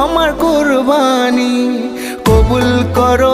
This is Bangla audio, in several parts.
আমার কোরবানি কবুল করো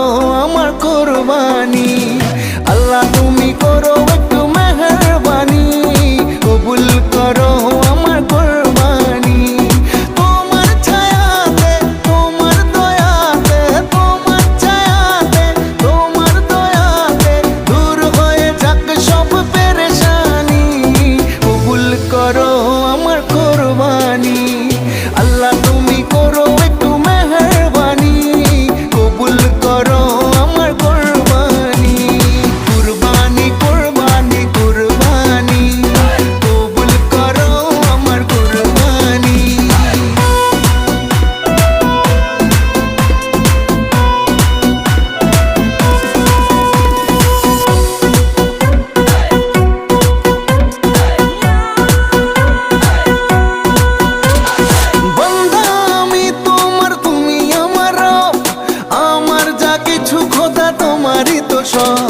তোমারই তো সব।